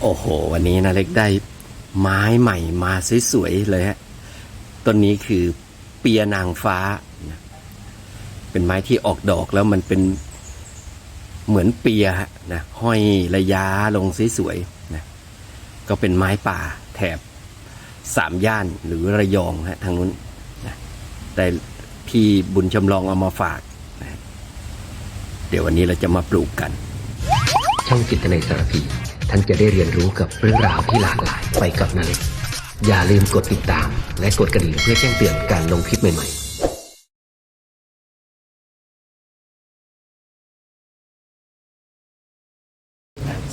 โอ้โห วันนี้นะเล็กได้ไม้ใหม่มาสวยๆเลยฮะต้นนี้คือเปียนางฟ้า เป็นไม้ที่ออกดอกแล้วมันเป็นเหมือนเปียฮะนะห้อยระยะลงสวยๆนะก็เป็นไม้ป่าแถบสามย่านหรือระยองฮะทางนู้นนะแต่พี่บุญชำลองเอามาฝากนะเดี๋ยววันนี้เราจะมาปลูกกัน ช่องจิตในสารพี ท่านจะได้เรียนรู้กับเรื่องราวที่หลากหลายไปกับนาเล็กอย่าลืมกดติดตาม และกดกระดิ่งเพื่อแจ้งเตือนการลงคลิปใหม่ๆ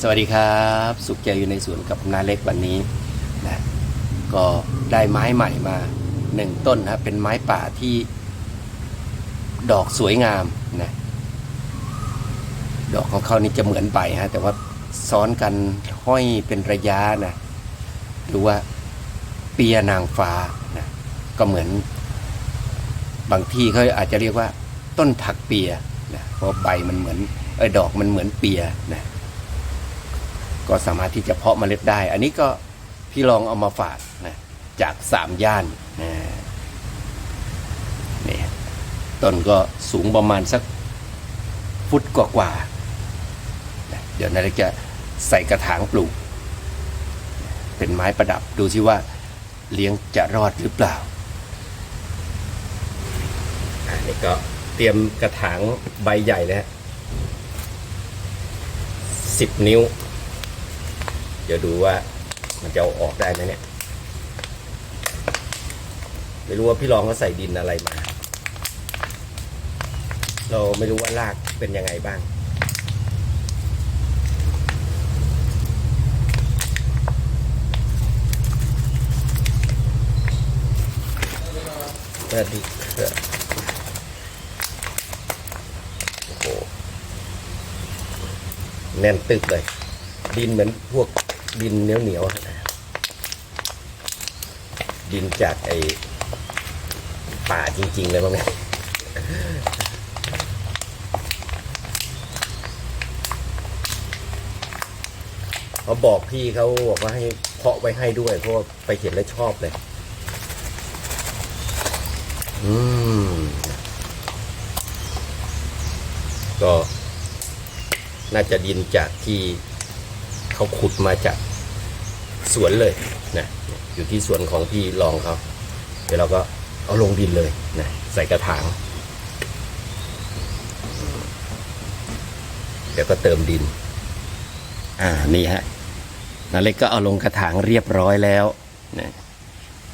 สวัสดีครับ สุขใจอยู่ในสวนกับนาเล็กวันนี้นะก็ได้ไม้ใหม่มาหนึ่งต้นนะครับเป็นไม้ป่าที่ดอกสวยงามนะดอกของเขานี่จะเหมือนใบฮะแต่ว่า ซ้อนกันห้อยเป็นระยะนะหรือว่าเปียนางฟ้านะก็เหมือน บางที่เขาอาจจะเรียกว่า ต้นถักเปียนะเพราะใบมันเหมือนเออดอกมันเหมือนเปียนะก็สามารถที่จะเพาะเมล็ดได้ อันนี้ก็พี่ลองเอามาฝากนะจากสามย่านนะนี่ต้นก็สูงประมาณสักฟุตกว่าๆ เดี๋ยวนาเล็กจะใส่กระถางปลูก เป็นไม้ประดับดูสิว่าเลี้ยงจะรอดหรือเปล่าอันนี้ก็เตรียมกระถางใบใหญ่แล้วสิบนิ้ว เดี๋ยวดูว่ามันจะเอาออกได้ไหมเนี่ย ไม่รู้ว่าพี่รองเขาใส่ดินอะไรมา เราไม่รู้ว่ารากเป็นยังไงบ้าง สวัสดีครับโอ้โหแน่นตึกเลย ดินเหมือนพวกดินเหนียวเหนียวๆดินจากไอ้ป่าจริง ๆ เลยมั้งเนี่ยเขาบอกพี่เขาบอกว่าให้เพาะไว้ให้ด้วยเพราะว่าไปเห็นแล้วชอบเลย อืมก็น่าจะดินจากที่เขาขุดมาจากสวนเลยนะอยู่ที่สวนของพี่รองเขาเดี๋ยวเราก็เอาลงดินเลยนะใส่กระถางเดี๋ยวก็เติมดิน อ่านี่ฮะนาเล็กก็เอาลงกระถางเรียบร้อยแล้วนะ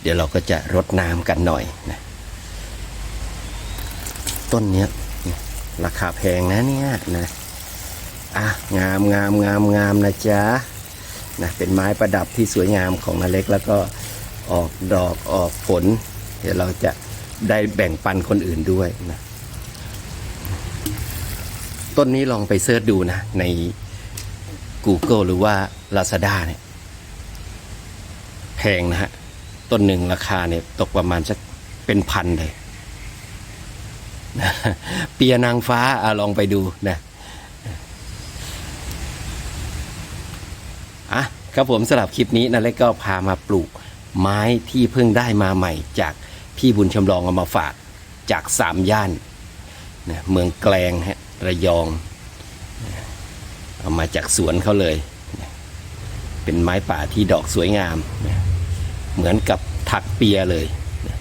เดี๋ยวเราก็จะรดน้ำกันหน่อยนะ ต้นเนี้ยราคาแพงนะเนี่ยนะอะงามงามงามงามนะจ๊ะนะเป็นไม้ประดับที่สวยงามของนาเล็กแล้วก็ออกดอกออกผล เดี๋ยวเราจะได้แบ่งปันคนอื่นด้วยนะต้นนี้ลองไปเสิร์ชดูนะ ใน Google หรือว่า Lazada เนี่ยแพงนะฮะ ต้นหนึ่งราคาเนี่ยตกประมาณสักเป็นพันเลย เปียนางฟ้าอลองไปดูนะอะครับผมสำหรับคลิปนี้นาเล็กก็พามาปลูกไม้ที่เพิ่งได้มาใหม่จากพี่บุญชำลองเอามาฝากจากสามย่านนะเมืองแกลงฮะระยองเอามาจากสวนเขาเลย เป็นไม้ป่าที่ดอกสวยงาม เหมือนกับถักเปียเลยนะ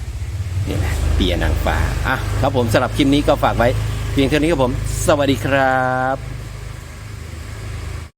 นี่แหละ ปียนางฟ้าอะครับผมสำหรับคลิปนี้ก็ฝากไว้ เพียงเท่านี้ครับผม สวัสดีครับ